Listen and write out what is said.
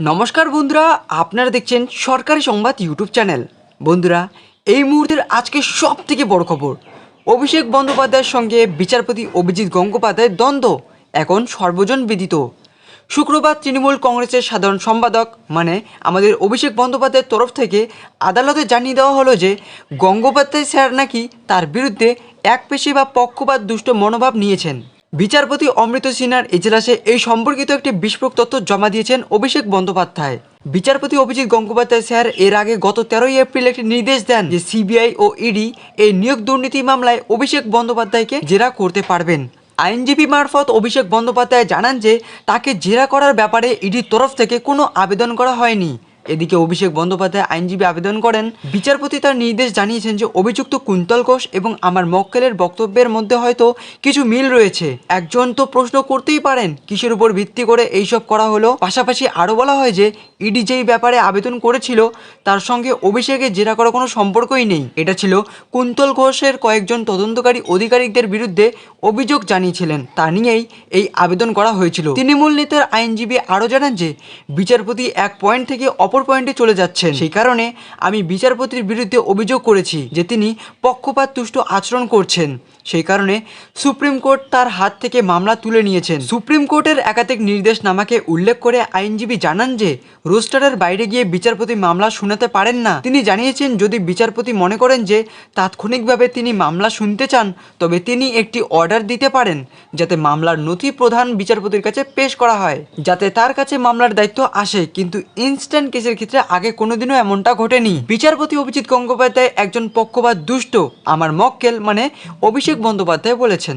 নমস্কার বন্ধুরা, আপনারা দেখছেন সরকারি সংবাদ ইউটিউব চ্যানেল। বন্ধুরা, এই মুহূর্তের আজকে সব থেকে বড় খবর। অভিষেক বন্দ্যোপাধ্যায়ের সঙ্গে বিচারপতি অভিজিৎ গঙ্গোপাধ্যায়ের দ্বন্দ্ব এখন সর্বজন বিদিত। শুক্রবার তৃণমূল কংগ্রেসের সাধারণ সম্পাদক মানে আমাদের অভিষেক বন্দ্যোপাধ্যায়ের তরফ থেকে আদালতে জানিয়ে দেওয়া হলো যে, গঙ্গোপাধ্যায় স্যার নাকি তার বিরুদ্ধে এক পেশি বা পক্ষপাত দুষ্ট মনোভাব নিয়েছেন। বিচারপতি অমৃত সিনহার এজলাসে এই সম্পর্কিত একটি বিস্ফোরক তথ্য জমা দিয়েছেন অভিষেক বন্দ্যোপাধ্যায়। বিচারপতি অভিজিৎ গঙ্গোপাধ্যায় স্যার এর আগে গত তেরোই এপ্রিল একটি নির্দেশ দেন যে সিবিআই ও ইডি এই নিয়োগ দুর্নীতি মামলায় অভিষেক বন্দ্যোপাধ্যায়কে জেরা করতে পারবেন। আইনজীবী মারফত অভিষেক বন্দ্যোপাধ্যায় জানান যে তাকে জেরা করার ব্যাপারে ইডির তরফ থেকে কোনো আবেদন করা হয়নি। এদিকে অভিষেক বন্দ্যোপাধ্যায় আইনজীবী আবেদন করেন। বিচারপতি তার নির্দেশ জানিয়েছেন যে, অভিযুক্ত কুন্তল ঘোষ এবং আমার মক্কেলের বক্তব্যের মধ্যে হয়তো কিছু মিল রয়েছে। একজন তো প্রশ্ন করতেই পারেন, কিসের উপর ভিত্তি করে এইসব করা হলো? পাশাপাশি আরও বলা হয় যে, ইডি যেই ব্যাপারে আবেদন করেছিল, তার সঙ্গে অভিষেকের জেরা করার কোনো সম্পর্কই নেই। এটা ছিল কুন্তল ঘোষের কয়েকজন তদন্তকারী আধিকারিকদের বিরুদ্ধে অভিযোগ জানিয়েছিলেন। তা নিয়েই এই আবেদন করা হয়েছিল। তৃণমূল নেতার আইনজীবী আরও জানান যে, বিচারপতি এক পয়েন্ট থেকে অপর পয়েন্টে চলে যাচ্ছেন। সেই কারণে আমি বিচারপতির বিরুদ্ধে অভিযোগ করেছি যে তিনি পক্ষপাত তুষ্ট আচরণ করছেন। সেই কারণে সুপ্রিম কোর্ট তার হাত থেকে মামলা তুলে নিয়েছেন। সুপ্রিম কোর্টের একাধিক নির্দেশনামাকে উল্লেখ করে আইনজীবী জানান যে, রোস্টারের বাইরে গিয়ে বিচারপতি মামলা শুনাতে পারেন না। তিনি জানিয়েছেন, যদি বিচারপতি মনে করেন যে তাৎক্ষণিকভাবে তিনি মামলা শুনতে চান, তবে তিনি একটি অর্ডার দিতে পারেন, যাতে মামলার নথি প্রধান বিচারপতির কাছে পেশ করা হয়। যাতে তার কাছে মামলার দায়িত্ব আসে, কিন্তু ইনস্ট্যান্ট কেসের ক্ষেত্রে আগে কোনোদিনও এমনটা ঘটেনি। বিচারপতি অভিজিৎ গঙ্গোপাধ্যায় একজন পক্ষপাত দুষ্ট, আমার মক্কেল মানে অভিষেক বন্দ্যোপাধ্যায় বলেছেন।